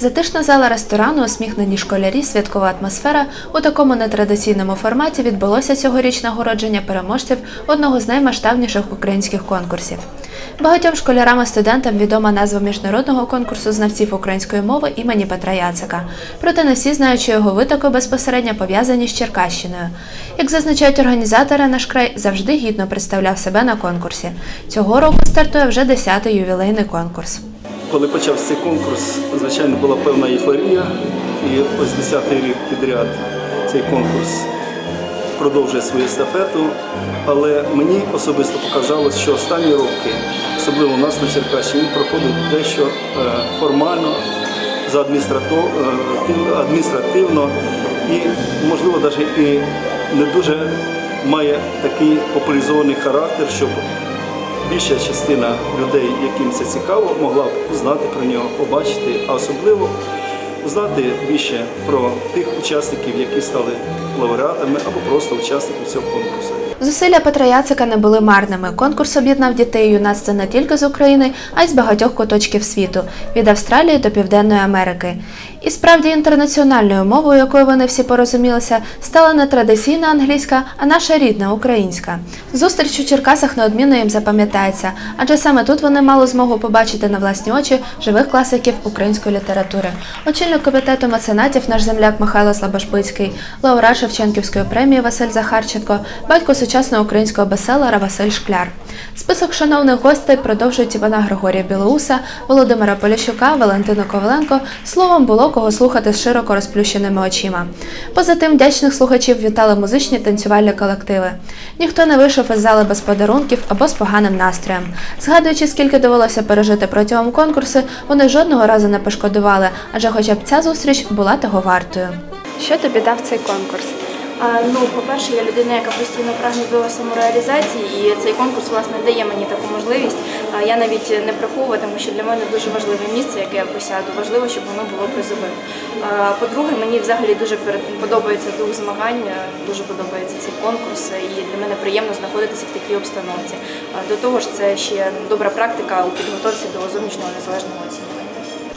Затишна зала ресторану, усміхнені школярі, святкова атмосфера у такому нетрадиційному форматі відбулося цьогоріч нагородження переможців одного з наймасштабніших українських конкурсів. Багатьом школярам і студентам відома назва міжнародного конкурсу знавців української мови імені Петра Яцика. Проте не всі знають, що його витоки безпосередньо пов'язані з Черкащиною. Як зазначають організатори, наш край завжди гідно представляв себе на конкурсі. Цього року стартує вже 10-й ювілейний конкурс. Коли почався конкурс, звичайно, була певна ейфорія. І ось 10-й рік підряд цей конкурс продовжує свою естафету. Але мені особисто показалось, що останні роки, особливо у нас на Черкащині, проходить дещо е, формально, за адміністративно і, можливо, навіть і не дуже має такий популяризований характер, щоб більша частина людей, яким це цікаво, могла б узнати про нього, побачити, а особливо знати більше про тих учасників, які стали лауреатами або просто учасниками цього конкурсу. Зусилля Петра Яцика не були марними. Конкурс об'єднав дітей і юнацтва не тільки з України, а й з багатьох куточків світу від Австралії до Південної Америки. І справді інтернаціональною мовою, якою вони всі порозумілися, стала не традиційна англійська, а наша рідна українська. Зустріч у Черкасах неодмінно їм запам'ятається, адже саме тут вони мали змогу побачити на власні очі живих класиків української літератури. Очільник комітету меценатів наш земляк Михайло Слабошпицький, лауреат Шевченківської премії Василь Захарченко, батько сучасного українського бестселера Василь Шкляр. Список шановних гостей продовжують Івана Григорія Білоуса, Володимира Поліщука, Валентину Коваленко. Словом, було кого слухати з широко розплющеними очима. Поза тим, вдячних слухачів вітали музичні танцювальні колективи. Ніхто не вийшов із зали без подарунків або з поганим настроєм. Згадуючи, скільки довелося пережити протягом конкурсу, вони жодного разу не пошкодували, адже хоча б ця зустріч була того вартою. Що тобі дав цей конкурс? Ну, по-перше, я людина, яка постійно прагне до самореалізації, і цей конкурс власне дає мені таку можливість. Я навіть не приховую, тому що для мене дуже важливе місце, яке я посяду. Важливо, щоб воно було призовим. По-друге, мені взагалі дуже подобається дух змагань, дуже подобається цей конкурс, і для мене приємно знаходитися в такій обстановці. До того ж, це ще добра практика у підготовці до зовнішнього незалежного оцінювання.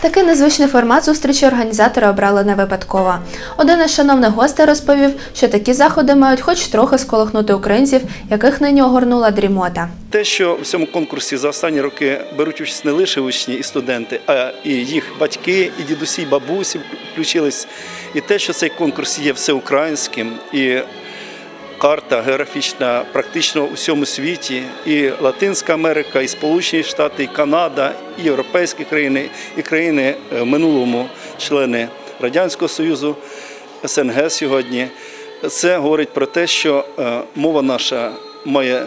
Такий незвичний формат зустрічі організатори обрали не випадково. Один із шановних гостей розповів, що такі заходи мають хоч трохи сколихнути українців, яких нині огорнула дрімота. Те, що в цьому конкурсі за останні роки беруть участь не лише учні і студенти, а і їх батьки, і дідусі, і бабусі включились. І те, що цей конкурс є всеукраїнським і карта географічна практично у всьому світі, і Латинська Америка, і Сполучені Штати, і Канада, і європейські країни, і країни е, в минулому члени Радянського Союзу, СНГ сьогодні. Це говорить про те, що е, мова наша має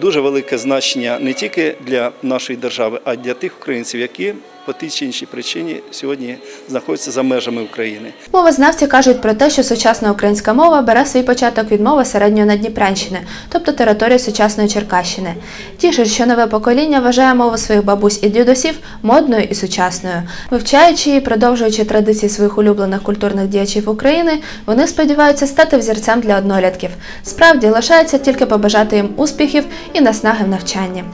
дуже велике значення не тільки для нашої держави, а й для тих українців, які по тій чи іншій причині сьогодні знаходяться за межами України. Мовознавці кажуть про те, що сучасна українська мова бере свій початок від мови середньої Надніпрянщини, тобто території сучасної Черкащини. Тішить, що нове покоління вважає мову своїх бабусь і дідусів модною і сучасною. Вивчаючи і продовжуючи традиції своїх улюблених культурних діячів України, вони сподіваються стати взірцем для однолітків. Справді лишається тільки побажати їм успіхів і наснаги в навчанні.